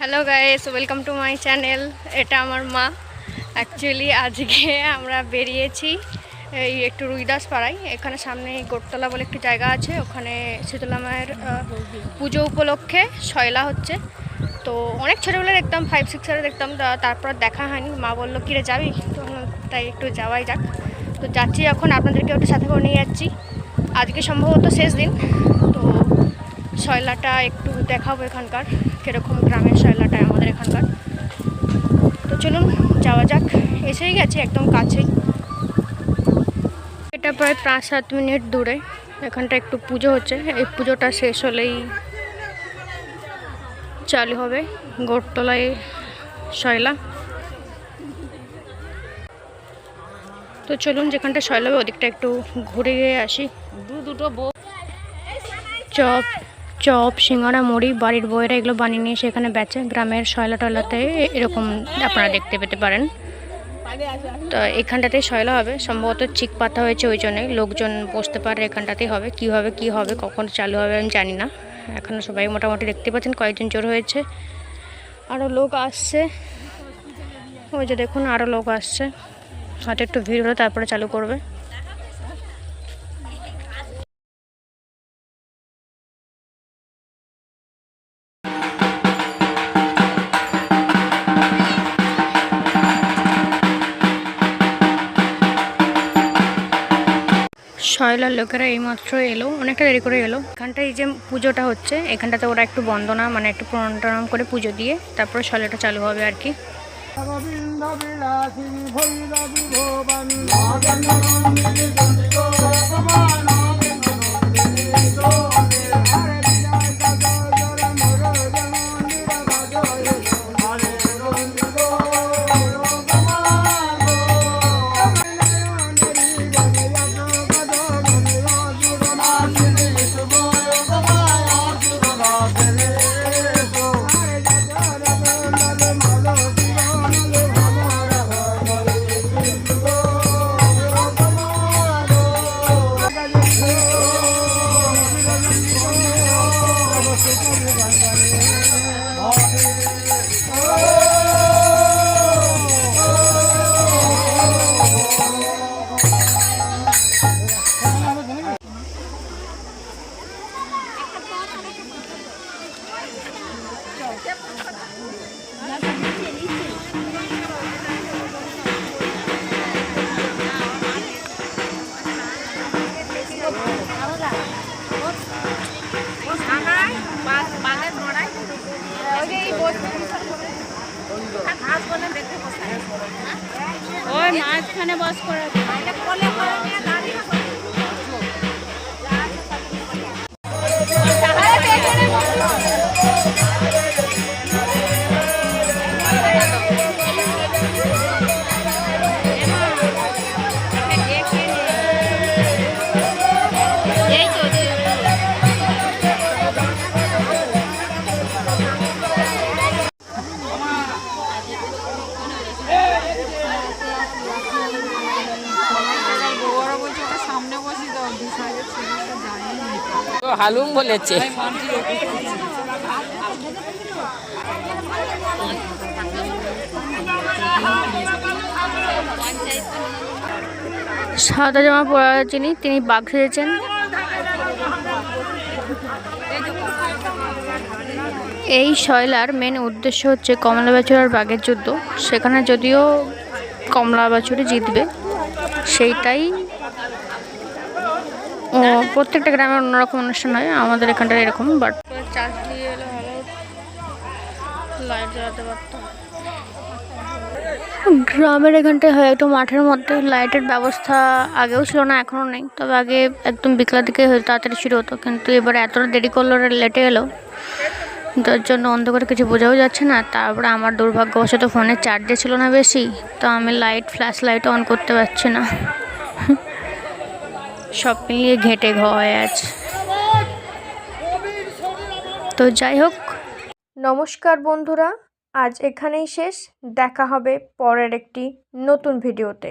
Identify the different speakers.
Speaker 1: Hello guys welcome to my channel এটা আমার মা। অ্যাকচুয়ালি আজকে আমরা বেরিয়েছি এই একটু রুইদাস পাড়ায়। এখানে সামনে গোটতলা বলে একটি জায়গা আছে। ওখানে শীতলা মায়ের পুজো উপলক্ষে শয়লা হচ্ছে। তো অনেক ছোটোবেলায় দেখতাম ফাইভ সিক্সের দেখতাম তারপর দেখা হয়নি। মা বলল, কিরে, যাবি? তো তাই একটু যাওয়াই যাক। তো যাচ্ছি এখন। আপনাদেরকে ওটা সাথে করে নিয়ে যাচ্ছি। আজকে সম্ভবত শেষ দিন। তো শয়লাটা একটু দেখাবো এখানকার। কীরকম গ্রামের শয়লাটা আমাদের এখানকার। তো চলুন, যাওয়া যাক। এসেই গেছে একদম কাছেই এটা প্রায় পাঁচ সাত মিনিট দূরে। এখানটা একটু পুজো হচ্ছে। এই পুজোটা শেষ হলেই চালু হবে গোটতলায় শয়লা। তো চলুন, যেখানটা শয়লা হবে ওদিকটা একটু ঘুরে গিয়ে আসি।
Speaker 2: দু দুটো বউ।
Speaker 1: চপ। চপ, সিঙ্গাড়া, মুড়ি, বাড়ির বইয়েরা এগুলো বানিয়ে নিয়ে সেখানে বেচে গ্রামের শয়লা টয়লাতে এরকম আপনারা দেখতে পেতে পারেন। তো এখানটাতেই শয়লা হবে। সম্ভবত চিক পাতা হয়েছে ওই জন্যই লোকজন বসতে পারে এখানটাতেই হবে। কি হবে কি হবে, কখন চালু হবে আমি জানি না। এখনও সবাই মোটামুটি দেখতে পাচ্ছেন কয়েকজন জোর হয়েছে। আরও লোক আসছে। ওই যে দেখুন আরও লোক আসছে। হয়তো একটু ভিড় হলে, তারপরে চালু করবে। শয়লার লোকেরা এইমাত্র এলো, অনেকটা দেরি করে এলো। এখানটা এই যে পুজোটা হচ্ছে, এখানটাতে ওরা একটু বন্দনা মানে একটু প্রণাম করে পুজো দিয়ে তারপরে শয়লাটা চালু হবে আর কি।
Speaker 2: ওই মাঝখানে বস করে
Speaker 3: তো হালুম বলেছে।
Speaker 1: সাদা জামা পরা যিনি, তিনি বাঘ সেজেছেন। এই শয়লার মেন উদ্দেশ্য হচ্ছে কমলা বাছুর আর বাঘের যুদ্ধ। সেখানে যদিও কমলা বাছুরি জিতবে, সেইটাই প্রত্যেকটা গ্রামে অন্যরকম অনুষ্ঠান হয় আমাদের এখানটা এরকম বাট চার্জ দিয়ে এলে ভালো লাইট জ্বালাতে পারতাম। গ্রামের এখানটায় হয় একটু মাঠের মধ্যে লাইটের ব্যবস্থা আগেও ছিল না এখনও নেই। তবে আগে একদম বিকেলের দিকে তাড়াতাড়ি শুরু হতো কিন্তু এবারে এতটা দেরি করল লেটে এলো। তার জন্য অন্ধকার কিছু বোঝাও যাচ্ছে না তারপরে আমার দুর্ভাগ্যবশত ফোনে চার্জে ছিল না বেশি তো আমি লাইট ফ্ল্যাশ লাইট অন করতে পারছি না। সব মিলিয়ে ঘেঁটে ঘ হয়ে আছে তো যাই হোক, নমস্কার বন্ধুরা, আজ এখানেই শেষ। দেখা হবে পরের একটি নতুন ভিডিওতে।